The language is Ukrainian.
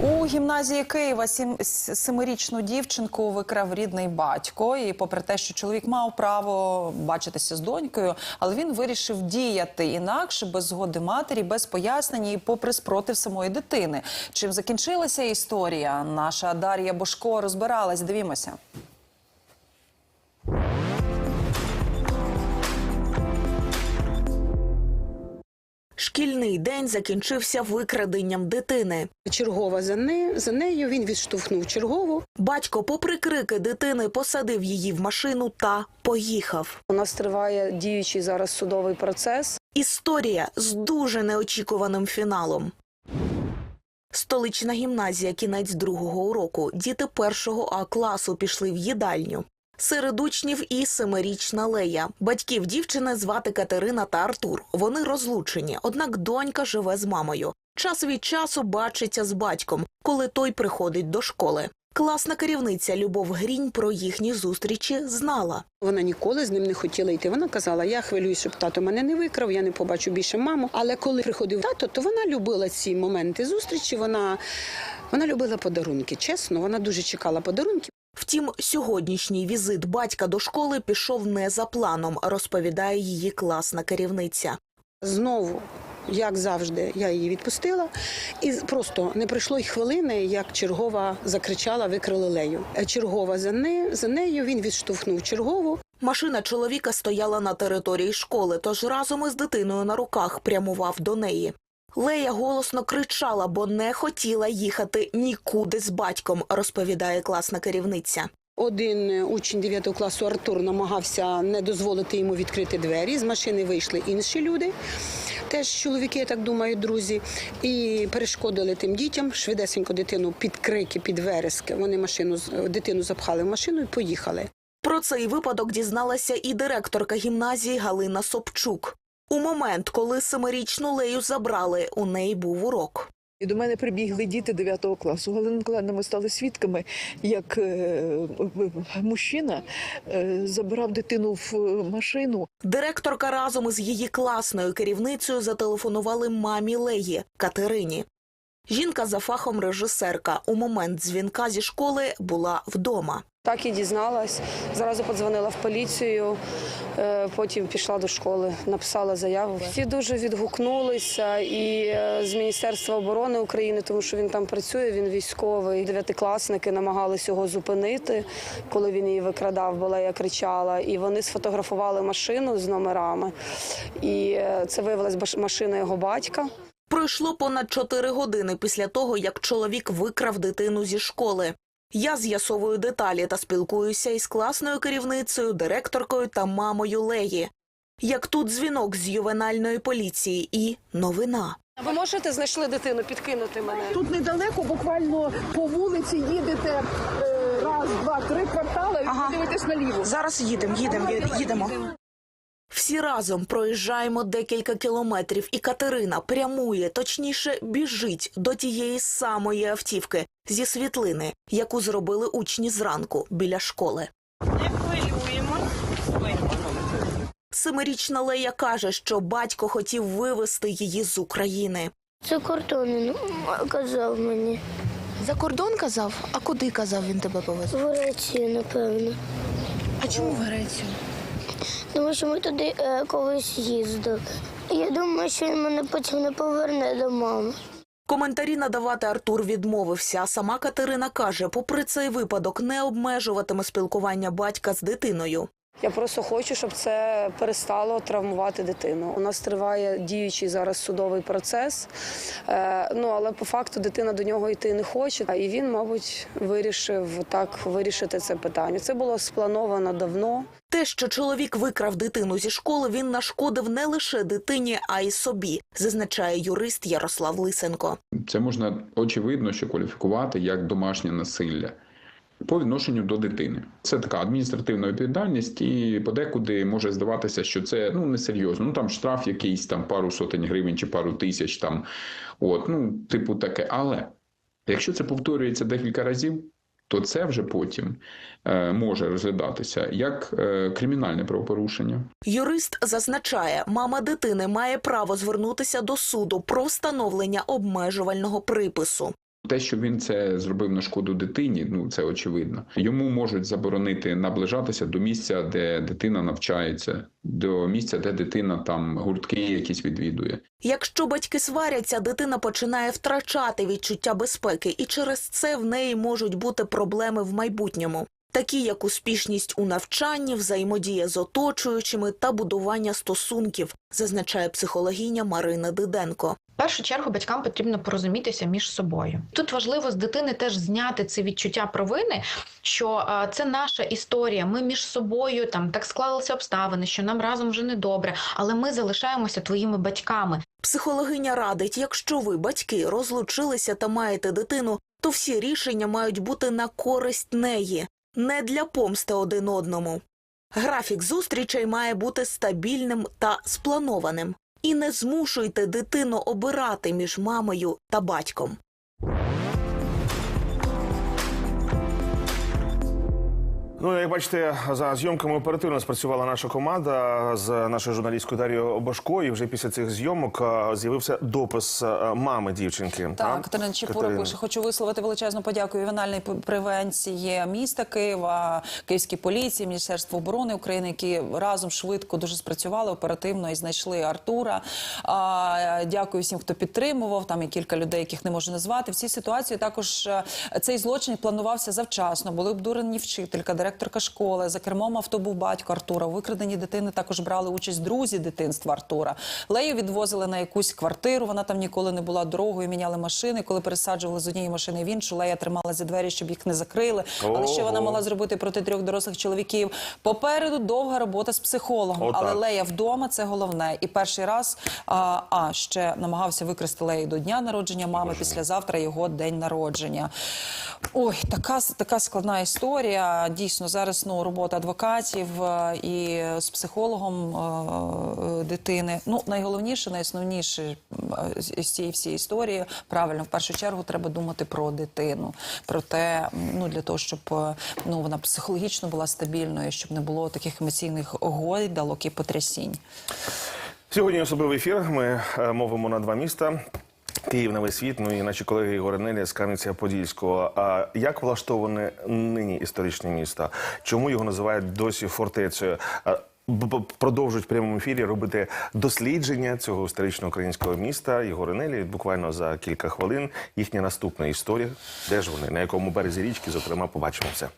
У гімназії Києва семирічну дівчинку викрав рідний батько. І попри те, що чоловік мав право бачитися з донькою, але він вирішив діяти інакше, без згоди матері, без пояснень і попри спротив самої дитини. Чим закінчилася історія? Наша Дар'я Бошко розбиралась. Дивімося. Шкільний день закінчився викраденням дитини. Чергова за нею, за нею він відштовхнув чергову. Батько, попри крики дитини, посадив її в машину та поїхав. У нас триває діючий зараз судовий процес. Історія з дуже неочікуваним фіналом. Столична гімназія, кінець другого уроку. Діти першого А класу пішли в їдальню. Серед учнів і семирічна Лея. Батьків дівчини звати Катерина та Артур. Вони розлучені, однак донька живе з мамою. Час від часу бачиться з батьком, коли той приходить до школи. Класна керівниця Любов Грінь про їхні зустрічі знала. Вона ніколи з ним не хотіла йти. Вона казала: я хвилююсь, щоб тато мене не викрав, я не побачу більше маму. Але коли приходив тато, то вона любила ці моменти зустрічі. Вона, вона любила подарунки. Чесно, вона дуже чекала подарунки. Втім, сьогоднішній візит батька до школи пішов не за планом, розповідає її класна керівниця. Знову, як завжди, я її відпустила, і просто не пройшло й хвилини, як чергова закричала, викрили лею. Е, Чергова за нею, за нею він відштовхнув чергову. Машина чоловіка стояла на території школи, тож разом із дитиною на руках прямував до неї. Лея голосно кричала, бо не хотіла їхати нікуди з батьком, розповідає класна керівниця. Один е, учень 9 класу Артур намагався не дозволити йому відкрити двері. З машини вийшли інші люди, теж чоловіки, я так думаю, друзі, і перешкодили тим дітям швидесенько дитину під крики, під верески. Вони машину е, дитину запхали в машину і поїхали. Про цей випадок дізналася і директорка гімназії Галина Собчук. У момент, коли семирічну Лею забрали, у неї був урок. І до мене прибігли діти 9 класу. Галина Миколаївна, ми стали свідками, як е, мужчина е, забирав дитину в е, машину. Директорка разом із її класною керівницею зателефонували мамі Леї Катерині. Жінка за фахом режисерка у момент дзвінка зі школи була вдома. Так і дізналась. Зразу подзвонила в поліцію, е, потім пішла до школи, написала заяву. Всі дуже відгукнулися і е, з Міністерства оборони України, тому що він там працює, він військовий. Дев'ятикласники намагались його зупинити, коли він її викрадав, бо Лея кричала. І вони сфотографували машину з номерами. І е, це виявилась машина його батька. Пройшло понад чотири години після того, як чоловік викрав дитину зі школи. Я з'ясовую деталі та спілкуюся із класною керівницею, директоркою та мамою Леї. Як тут дзвінок з ювенальної поліції і новина. Ви можете знайшли дитину, підкинути мене? Тут недалеко, буквально по вулиці їдете е, раз, два, три квартали, Ага. дивитесь наліво. Зараз їдемо, їдемо, їдемо. Всі разом проїжджаємо декілька кілометрів, і Катерина прямує, точніше, біжить до тієї самої автівки зі світлини, яку зробили учні зранку біля школи. Не Семирічна Лея каже, що батько хотів вивезти її з України. Це кордон він казав мені. За кордон казав? А куди казав він тебе повезти? В Грецію, напевно. А чому в Грецію? Тому що ми туди е, колись їздили. Я думаю, що він мене потім не поверне до мами. Коментарі надавати Артур відмовився. Сама Катерина каже, попри цей випадок не обмежуватиме спілкування батька з дитиною. Я просто хочу, щоб це перестало травмувати дитину. У нас триває діючий зараз судовий процес. Е, ну але по факту дитина до нього йти не хоче. А І він, мабуть, вирішив так вирішити це питання. Це було сплановано давно. Те, що чоловік викрав дитину зі школи, він нашкодив не лише дитині, а й собі, зазначає юрист Ярослав Лисенко. Це можна очевидно, що кваліфікувати як домашнє насилля по відношенню до дитини. Це така адміністративна відповідальність, і подекуди може здаватися, що це ну несерйозно. Ну там штраф якийсь там пару сотень гривень чи пару тисяч там. От, ну, типу таке. Але якщо це повторюється декілька разів, то це вже потім е, може розглядатися як е, кримінальне правопорушення. Юрист зазначає, мама дитини має право звернутися до суду про встановлення обмежувального припису. Те, що він це зробив на шкоду дитині, ну це очевидно. Йому можуть заборонити наближатися до місця, де дитина навчається, до місця, де дитина там гуртки якісь відвідує. Якщо батьки сваряться, дитина починає втрачати відчуття безпеки, і через це в неї можуть бути проблеми в майбутньому, такі як успішність у навчанні, взаємодія з оточуючими та будування стосунків, зазначає психологиня Марина Диденко. В першу чергу батькам потрібно порозумітися між собою. Тут важливо з дитини теж зняти це відчуття провини, що е, це наша історія. Ми між собою там так склалися обставини, що нам разом вже не добре, але ми залишаємося твоїми батьками. Психологиня радить, якщо ви, батьки, розлучилися та маєте дитину, то всі рішення мають бути на користь неї, не для помсти один одному. Графік зустрічей має бути стабільним та спланованим. І не змушуйте дитину обирати між мамою та батьком. Ну, як бачите, за зйомками оперативно спрацювала наша команда з нашою журналісткою Дар'єю Башко. І вже після цих зйомок е, з'явився допис е, мами дівчинки. Так, Катерина Чепура пише, хочу висловити величезну подяку ювенальної превенції міста Києва, Київській поліції, Міністерству оборони України, які разом швидко дуже спрацювали оперативно і знайшли Артура. Дякую всім, хто підтримував. Там є кілька людей, яких не можу назвати. В цій ситуації також е, цей злочин планувався завчасно. Були обдурені вчителька, директорка школи. За кермом авто був батько Артура. У викраденні дитини також брали участь друзі дитинства Артура. Лею відвозили на якусь квартиру. Вона там ніколи не була дорогою. Міняли машини. Коли пересаджували з однієї машини в іншу, Лея тримала за двері, щоб їх не закрили. Але що вона могла зробити проти трьох дорослих чоловіків? Попереду довга робота з психологом. Але Лея вдома це головне. І перший раз а, а ще намагався викрасти Лею до дня народження мами. Післязавтра його день народження. Ой, така така складна історія. Дійсно, зараз ну робота адвокатів е, і з психологом е, е, дитини. Ну найголовніше, найосновніше з цієї всієї історії. Правильно, в першу чергу треба думати про дитину, про те, ну для того, щоб ну вона психологічно була стабільною, щоб не було таких емоційних гойдалок і потрясінь. Сьогодні особливий ефір. Ми мовимо на два міста. Київ на весь світ, ну і наші колеги Ігор Нелі з Кам'янця-Подільського. А як влаштоване нині історичне місто? Чому його називають досі фортецею? Продовжують в прямому ефірі робити дослідження цього історичного українського міста. Ігор Нелі буквально за кілька хвилин. Їхня наступна історія. Де ж вони? На якому березі річки, зокрема, побачимо все.